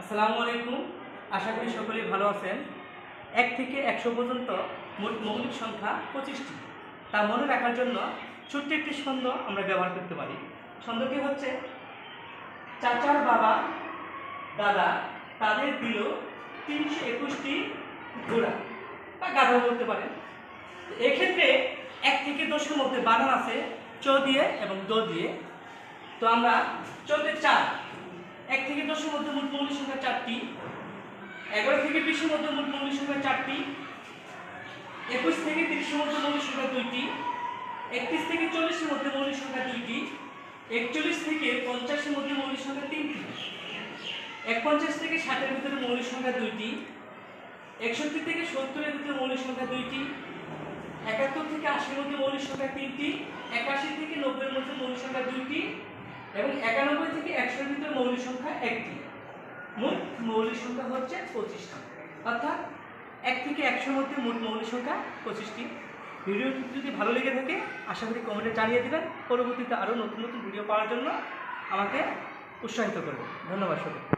আসসালামু আলাইকুম। আশা করি সকলেই ভালো আছেন। এক থেকে একশো পর্যন্ত মোট মৌলিক সংখ্যা পঁচিশটি। তা মনে রাখার জন্য ছোট্ট একটি ছন্দ আমরা ব্যবহার করতে পারি। ছন্দটি হচ্ছে, চাচার বাবা, দাদা, তাদের দিল তিনশো একুশটি ঘোড়া। বা গাধা বলতে পারেন। এক্ষেত্রে এক থেকে দশের মধ্যে বানান আছে, চ দিয়ে এবং দ দিয়ে। তো আমরা চোদ্দের চার থেকে দশের মধ্যে মোট মৌলিক সংখ্যা চারটি। এগারো থেকে বিশের মধ্যে মোট মৌলিক সংখ্যা চারটি। একুশ থেকে তিরিশের মধ্যে মৌলিক সংখ্যা দুইটি। একত্রিশ থেকে চল্লিশের মধ্যে মৌলিক সংখ্যা দুইটি। একচল্লিশ থেকে পঞ্চাশের মধ্যে মৌলিক সংখ্যা তিনটি। একপঞ্চাশ থেকে ষাটের ভিতরে মৌলিক সংখ্যা দুইটি। একষট্টি থেকে সত্তরের ভিতরে মৌলিক সংখ্যা দুইটি। একাত্তর থেকে আশির মধ্যে মৌলিক সংখ্যা তিনটি। একাশি থেকে নব্বইয়ের মধ্যে মৌলিক সংখ্যা দুইটি এবং একানব্বই ভিতরে মৌলিক সংখ্যা একটি। মোট মৌলিক সংখ্যা হচ্ছে পঁচিশটি। অর্থাৎ এক থেকে একশোর মধ্যে মোট মৌলিক সংখ্যা পঁচিশটি। ভিডিওটি যদি ভালো লেগে থাকে, আশা করি কমেন্টে জানিয়ে দেবেন। পরবর্তীতে আরও নতুন নতুন ভিডিও পাওয়ার জন্য আমাকে উৎসাহিত করবেন। ধন্যবাদ সকলকে